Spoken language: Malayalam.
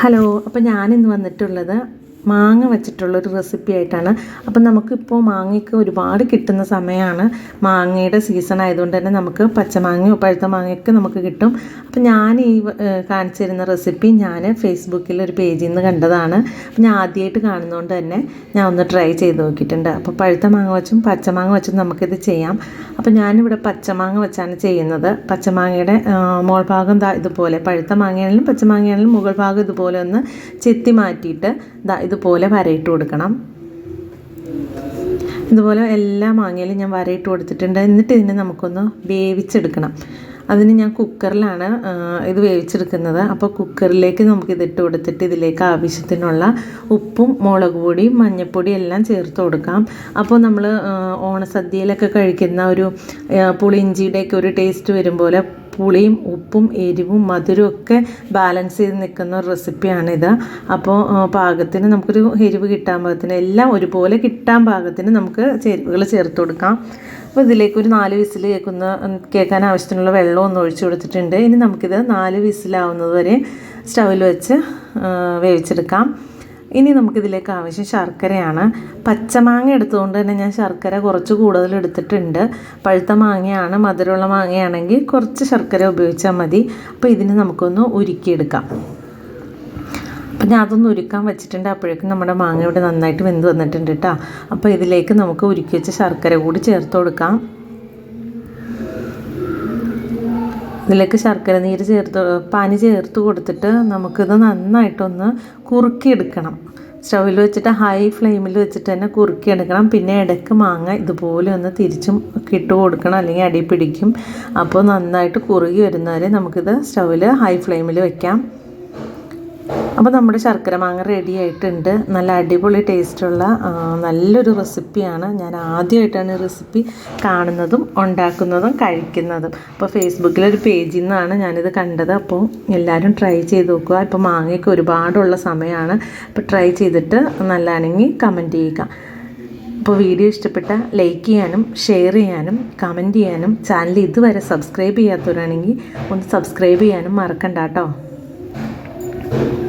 ഹലോ അപ്പോൾ ഞാനിന്ന് വന്നിട്ടുള്ളത് മാങ്ങ വെച്ചിട്ടുള്ളൊരു റെസിപ്പി ആയിട്ടാണ്. അപ്പം നമുക്കിപ്പോൾ മാങ്ങയ്ക്ക് ഒരുപാട് കിട്ടുന്ന സമയമാണ് മാങ്ങയുടെ സീസൺ ആയതുകൊണ്ട് തന്നെ നമുക്ക് പച്ചമാങ്ങയോ പഴുത്ത മാങ്ങയൊക്കെ നമുക്ക് കിട്ടും. അപ്പം ഞാൻ ഈ ഏഹ്, കാണിച്ചു തരുന്ന റെസിപ്പി ഞാൻ ഫേസ്ബുക്കിൽ ഒരു പേജിൽ നിന്ന് കണ്ടതാണ്. അപ്പം ഞാൻ ആദ്യമായിട്ട് കാണുന്നതുകൊണ്ട് തന്നെ ഞാൻ ഒന്ന് ട്രൈ ചെയ്ത് നോക്കിയിട്ടുണ്ട്. അപ്പോൾ പഴുത്ത മാങ്ങ വെച്ചും പച്ചമാങ്ങ വെച്ചും നമുക്കിത് ചെയ്യാം. അപ്പോൾ ഞാനിവിടെ പച്ചമാങ്ങ വെച്ചാണ് ചെയ്യുന്നത്. പച്ചമാങ്ങയുടെ മോൾ ഭാഗം ഇതുപോലെ പഴുത്ത മാങ്ങയാണെങ്കിലും പച്ചമാങ്ങയാണെങ്കിലും മുകൾ ഭാഗം ഇതുപോലെ ഒന്ന് ചെത്തി മാറ്റിയിട്ട് ഇതുപോലെ വരയിട്ട് കൊടുക്കണം. ഇതുപോലെ എല്ലാ മാങ്ങയിലും ഞാൻ വരയിട്ട് കൊടുത്തിട്ടുണ്ട്. എന്നിട്ട് ഇതിനെ നമുക്കൊന്ന് വേവിച്ചെടുക്കണം. അതിന് ഞാൻ കുക്കറിലാണ് ഇത് വേവിച്ചെടുക്കുന്നത്. അപ്പോൾ കുക്കറിലേക്ക് നമുക്ക് ഇതിട്ട് കൊടുത്തിട്ട് ഇതിലേക്ക് ആവശ്യത്തിനുള്ള ഉപ്പും മുളക് പൊടിയും മഞ്ഞൾപ്പൊടിയും എല്ലാം ചേർത്ത് കൊടുക്കാം. അപ്പോൾ നമ്മൾ ഓണസദ്യയിലൊക്കെ കഴിക്കുന്ന ഒരു പുളിയിഞ്ചിയുടെയൊക്കെ ഒരു ടേസ്റ്റ് വരും പോലെ പുളിയും ഉപ്പും എരിവും മധുരവും ഒക്കെ ബാലൻസ് ചെയ്ത് നിൽക്കുന്ന ഒരു റെസിപ്പിയാണിത്. അപ്പോൾ പാകത്തിന് നമുക്കൊരു എരിവ് കിട്ടാൻ പാകത്തിന് എല്ലാം ഒരുപോലെ കിട്ടാൻ പാകത്തിന് നമുക്ക് ചേരുവകൾ ചേർത്ത് കൊടുക്കാം. അപ്പോൾ ഇതിലേക്ക് ഒരു നാല് വിസിൽ കേൾക്കുന്ന കേൾക്കാൻ ആവശ്യത്തിനുള്ള വെള്ളം ഒന്ന് ഒഴിച്ചു കൊടുത്തിട്ടുണ്ട്. ഇനി നമുക്കിത് നാല് വിസിലാവുന്നത് വരെ സ്റ്റൗവിൽ വെച്ച് വേവിച്ചെടുക്കാം. ഇനി നമുക്കിതിലേക്ക് ആവശ്യം ശർക്കരയാണ്. പച്ചമാങ്ങ എടുത്തുകൊണ്ട് തന്നെ ഞാൻ ശർക്കര കുറച്ച് കൂടുതൽ എടുത്തിട്ടുണ്ട്. പഴുത്ത മാങ്ങയാണ് മധുരമുള്ള മാങ്ങയാണെങ്കിൽ കുറച്ച് ശർക്കര ഉപയോഗിച്ചാൽ മതി. അപ്പോൾ ഇതിന് നമുക്കൊന്ന് ഉരുക്കിയെടുക്കാം. അപ്പം ഞാൻ അതൊന്ന് ഉരുക്കാൻ വെച്ചിട്ടുണ്ട്. അപ്പോഴേക്കും നമ്മുടെ മാങ്ങ ഇവിടെ നന്നായിട്ട് വെന്ത് വന്നിട്ടുണ്ട് കേട്ടോ അപ്പോൾ ഇതിലേക്ക് നമുക്ക് ഉരുക്കി വെച്ച ശർക്കര കൂടി ചേർത്ത് കൊടുക്കാം. ഇതിലേക്ക് ശർക്കര നീര് ചേർത്ത് പാനി ചേർത്ത് കൊടുത്തിട്ട് നമുക്കിത് നന്നായിട്ടൊന്ന് കുറുക്കിയെടുക്കണം. സ്റ്റൗവിൽ വെച്ചിട്ട് ഹൈ ഫ്ലെയിമിൽ വെച്ചിട്ട് തന്നെ കുറുക്കിയെടുക്കണം. പിന്നെ ഇടയ്ക്ക് മാങ്ങ ഇതുപോലെ ഒന്ന് തിരിച്ചും ഇട്ട് കൊടുക്കണം. അല്ലെങ്കിൽ അടി പിടിക്കും. അപ്പോൾ നന്നായിട്ട് കുറുകി വരുന്നവരെ നമുക്കിത് സ്റ്റൗവിൽ ഹൈ ഫ്ലെയിമിൽ വെക്കാം. അപ്പോൾ നമ്മുടെ ശർക്കര മാങ്ങ റെഡി ആയിട്ടുണ്ട്. നല്ല അടിപൊളി ടേസ്റ്റുള്ള നല്ലൊരു റെസിപ്പിയാണ് ഞാൻ ആദ്യമായിട്ടാണ് ഈ റെസിപ്പി കാണുന്നതും ഉണ്ടാക്കുന്നതും കഴിക്കുന്നതും. അപ്പോൾ ഫേസ്ബുക്കിലൊരു പേജിൽ നിന്നാണ് ഞാനിത് കണ്ടത്. അപ്പോൾ എല്ലാവരും ട്രൈ ചെയ്ത് നോക്കുക. ഇപ്പോൾ മാങ്ങയൊക്കെ ഒരുപാടുള്ള സമയമാണ്. അപ്പോൾ ട്രൈ ചെയ്തിട്ട് നല്ലതാണെങ്കിൽ കമന്റ് ചെയ്യുക. അപ്പോൾ വീഡിയോ ഇഷ്ടപ്പെട്ട ലൈക്ക് ചെയ്യാനും ഷെയർ ചെയ്യാനും കമന്റ് ചെയ്യാനും ചാനൽ ഇതുവരെ സബ്സ്ക്രൈബ് ചെയ്യാത്തവരാണെങ്കിൽ ഒന്ന് സബ്സ്ക്രൈബ് ചെയ്യാനും മറക്കണ്ട കേട്ടോ. Thank you.